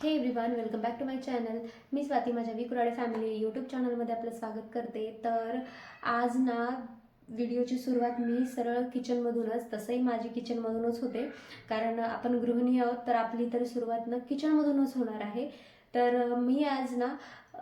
Hey everyone welcome back to my channel मी स्वाती माझ्या Vikurade family YouTube चॅनलमध्ये आपलं स्वागत करते. तर आज ना व्हिडिओची सुरुवात मी सरळ किचनमधूनच तसंही माझी किचनमधूनच होते. कारण आपण गृहिणी आहोत तर आपली तर सुरुवात ना किचनमधूनच होणार आहे. तर मी आज ना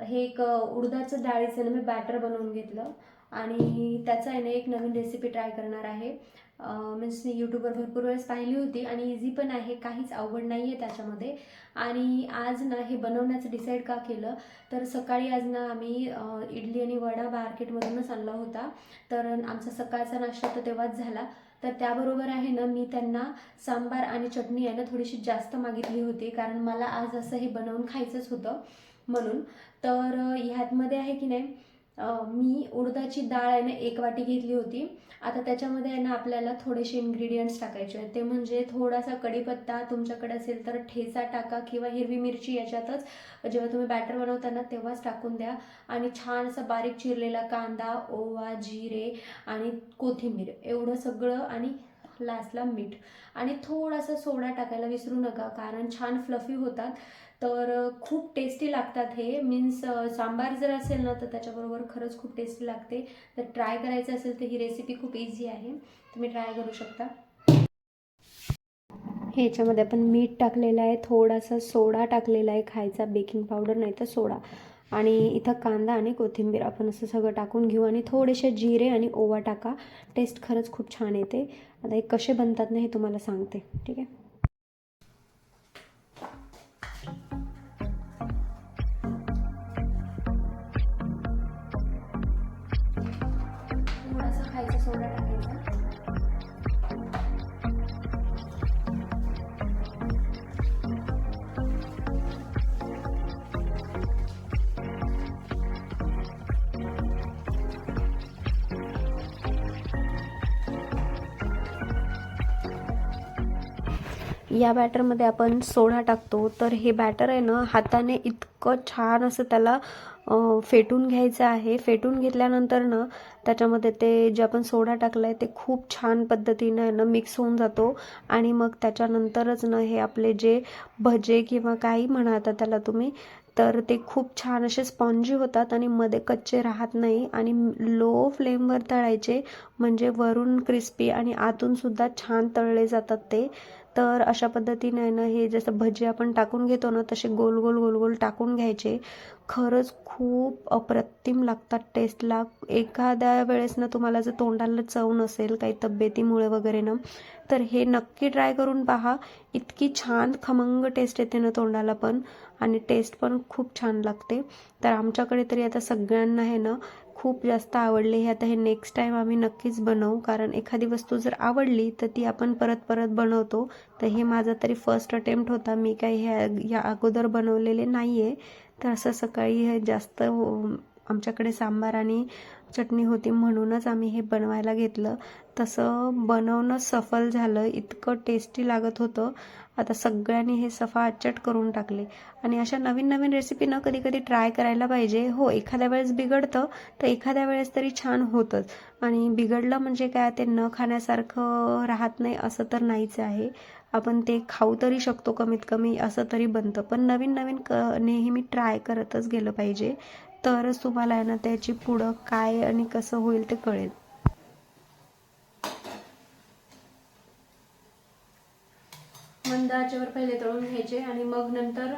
हे एक उडदाचं डाळीचं ना मी बॅटर बनवून घेतलं. आणि त्याचा आहे ना एक नवीन रेसिपी ट्राय करणार आहे. मीन्स मी यूट्यूबवर भरपूर वेळेस पाहिली होती आणि इझी पण आहे काहीच अवघड नाही आहे त्याच्यामध्ये. आणि आज ना हे बनवण्याचं डिसाईड का केलं तर सकाळी आज ना आम्ही इडली आणि वडा मार्केटमधूनच आणला होता. तर आमचा सकाळचा नाश्ता तर तेव्हाच झाला. तर त्याबरोबर आहे ना मी त्यांना सांबार आणि चटणी आहे ना थोडीशी जास्त मागितली होती कारण मला आज असं हे बनवून खायचंच होतं म्हणून. तर ह्यातमध्ये आहे की नाही मी उडदाची डाळ आहे ना एक वाटी घेतली होती. आता त्याच्यामध्ये आहे ना आपल्याला थोडेसे इन्ग्रेडियंट्स टाकायचे आहेत. ते म्हणजे थोडासा कढीपत्ता तुमच्याकडे असेल तर ठेचा टाका किंवा हिरवी मिरची याच्यातच. जेव्हा तुम्ही बॅटर बनवताना तेव्हाच टाकून द्या. आणि छान असा बारीक चिरलेला कांदा ओवा जिरे आणि कोथिंबीर एवढं सगळं आणि लास्टला मीठ. आणि थोडासा सोडा टाकायला विसरू नका कारण छान फ्लफी होतात. तर खूप टेस्टी लागतात हे. मीन्स सांबार जर असेल ना तर त्याच्याबरोबर खरंच खूप टेस्टी लागते. तर ट्राय करायचं असेल तर ही रेसिपी खूप इझी आहे. तुम्ही ट्राय करू शकता. ह्याच्यामध्ये आपण मीठ टाकलेलं आहे. थोडासा सोडा टाकलेला आहे खायचा बेकिंग पावडर नाही तर सोडा. आणि इथं कांदा आणि कोथिंबीर आपण असं सगळं टाकून घेऊ आणि थोडेसे जिरे आणि ओवा टाका. टेस्ट खरंच खूप छान येते. आता हे कसे बनतात ना हे तुम्हाला सांगते. ठीक आहे? सोडा टाकायचा या बॅटरमध्ये आपण सोडा टाकतो. तर हे बॅटर आहे ना हाताने इतकं छान असं त्याला फेटून घ्यायचं आहे. फेटून घेतल्यानंतर ना त्याच्यामध्ये ते जे आपण सोडा टाकला आहे ते खूप छान पद्धतीनं आहे ना मिक्स होऊन जातो. आणि मग त्याच्यानंतरच ना हे आपले जे भजे किंवा काही म्हणा आता त्याला तुम्ही तर ते खूप छान असे स्पॉन्जी होतात आणि मध्ये कच्चे राहत नाही. आणि लो फ्लेमवर तळायचे म्हणजे वरून क्रिस्पी आणि आतून सुद्धा छान तळले जातात ते. तर अशा पद्धतीने आहे ना हे जसं भजी आपण टाकून घेतो ना तसे गोल गोल गोल गोल टाकून घ्यायचे. खरंच खूप अप्रतिम लागतात टेस्टला. एखाद्या वेळेस ना तुम्हाला जर तोंडाला चव नसेल काही तब्येतीमुळे वगैरे ना तर हे नक्की ट्राय करून पहा. इतकी छान खमंग टेस्ट येते ना तोंडाला पण. आणि टेस्ट पण खूप छान लागते. तर आमच्याकडे तरी आता सगळ्यांना आहे ना खूप जास्त आवडले हे आता हे नेक्स्ट टाईम आम्ही नक्कीच बनवू. कारण एखादी वस्तू जर आवडली तर ती आपण परत परत बनवतो. तर हे माझा तरी फर्स्ट अटेम्प्ट होता. मी काही हे या अगोदर बनवलेले नाही आहे तर असं सकाळी हे जास्त आमच्याकडे सांबार आणि चटणी होती म्हणूनच आम्ही हे बनवायला घेतलं. तसं बनवणं सफल झालं. इतकं टेस्टी लागत होतं. आता सगळ्यांनी हे सफाचट करून टाकले. आणि अशा नवीन नवीन रेसिपी न कधी कधी ट्राय करायला पाहिजे. हो एखाद्या वेळेस बिघडतं तर एखाद्या वेळेस तरी छान होतंच. आणि बिघडलं म्हणजे काय ते न खाण्यासारखं राहत नाही असं तर नाहीच आहे. आपण ते खाऊ तरी शकतो कमीत कमी असं तरी बनतं. पण नवीन नवीन क नेहमी ट्राय करतच गेलं पाहिजे. तरच तुम्हाला आहे ना त्याची पुढं काय आणि कसं होईल ते कळेल. मंद आचेवर पहिले तळून घ्यायचे आणि मग नंतर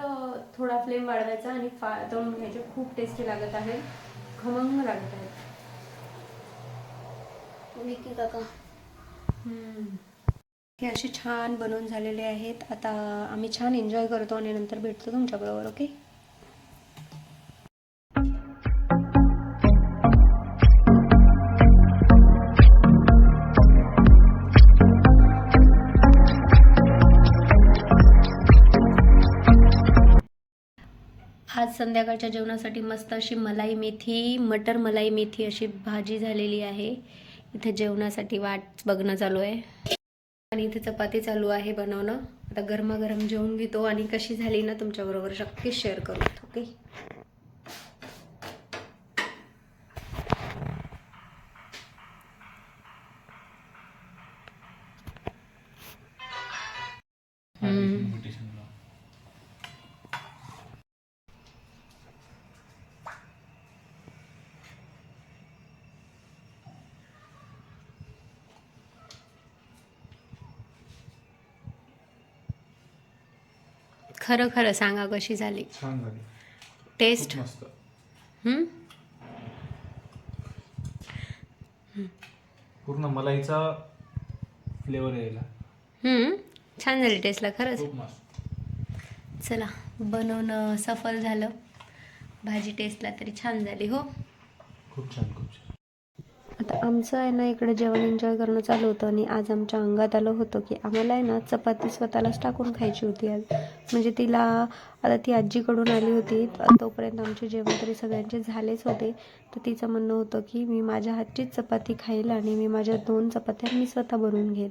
थोडा फ्लेम वाढवायचा आणि फा तळून घ्यायचे. खूप टेस्टी लागत आहे. खमंग लागत आहे. विकी काका. हे असे छान बनवून झालेले आहेत. आता आम्ही छान एन्जॉय करतो आणि नंतर भेटतो तुमच्याबरोबर ओके? आज संध्याकाळच्या जेवणासाठी मस्त अशी मलाई मेथी मटर मलाई मेथी अशी भाजी झालेली आहे. इथे जेवणासाठी वाट बघणं चालू आहे. आणि इथे चपाती चालू आहे बनवणं. आता गरमागरम जेवून घेतो आणि कशी झाली ना तुमच्याबरोबर शक्य शेअर करू ओके खरं खरं सांगा कशी झाली? छान झाली. टेस्ट खूप मस्त. हं? पूर्ण मलाईचा फ्लेवर यायला. हं? छान झाली टेस्टला खरंच. खूप मस्त. चला बनवणं सफल झालं. भाजी टेस्टला तरी छान झाली हो? खूप छान खूप छान. आमचं आहे ना इकडे जेवण एन्जॉय करणं चालू होतं आणि आज आमच्या अंगात आलं होतं की आम्हाला आहे ना चपाती स्वतःलाच टाकून खायची होती आज. म्हणजे तिला आता ती आजीकडून आली होती. तोपर्यंत आमचे जेवण तरी सगळ्यांचे झालेच होते. तर तिचं म्हणणं होतं की मी माझ्या हातचीच चपाती खाईल आणि मी माझ्या दोन चपात्या मी स्वतः बनवून घेईल.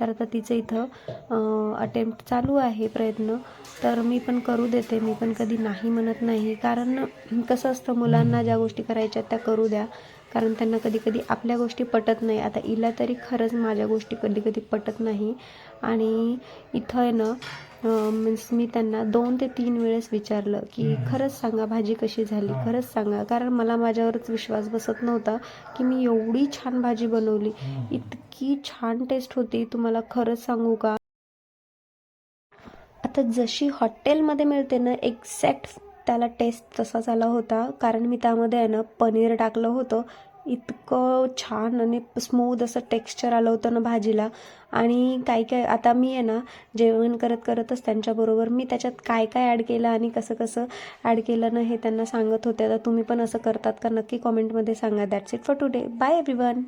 तर आता तिचं इथं अटेम्प्ट चालू आहे प्रयत्न. तर मी पण करू देते. मी पण कधी नाही म्हणत नाही. कारण कसं असतं मुलांना ज्या गोष्टी करायच्या आहेत त्या करू द्या. कारण त्यांना कधी कधी आपल्या गोष्टी पटत नाही. आता हिला तरी खरंच माझ्या गोष्टी कधी कधी पटत नाही. आणि इथं आहे ना मीन्स मी त्यांना दोन ते तीन वेळेस विचारलं की खरंच सांगा भाजी कशी झाली? खरंच सांगा. कारण मला माझ्यावरच विश्वास बसत नव्हता की मी एवढी छान भाजी बनवली. इतकी छान टेस्ट होती. तुम्हाला खरंच सांगू का? आता जशी हॉटेलमध्ये मिळते ना एक्झॅक्ट त्याला टेस्ट तसा आला होता. कारण मी त्यामध्ये आहे ना पनीर टाकलं होतं. इतकं छान आणि स्मूथ असं टेक्स्चर आलं होतं ना भाजीला. आणि काय काय आता मी आहे ना जेवण करत करतच त्यांच्याबरोबर मी त्याच्यात काय काय ॲड केलं आणि कसं कसं ॲड केलं ना हे त्यांना सांगत होते. आता तुम्ही पण असं करतात का? नक्की कॉमेंटमध्ये सांगा. That's it for today bye everyone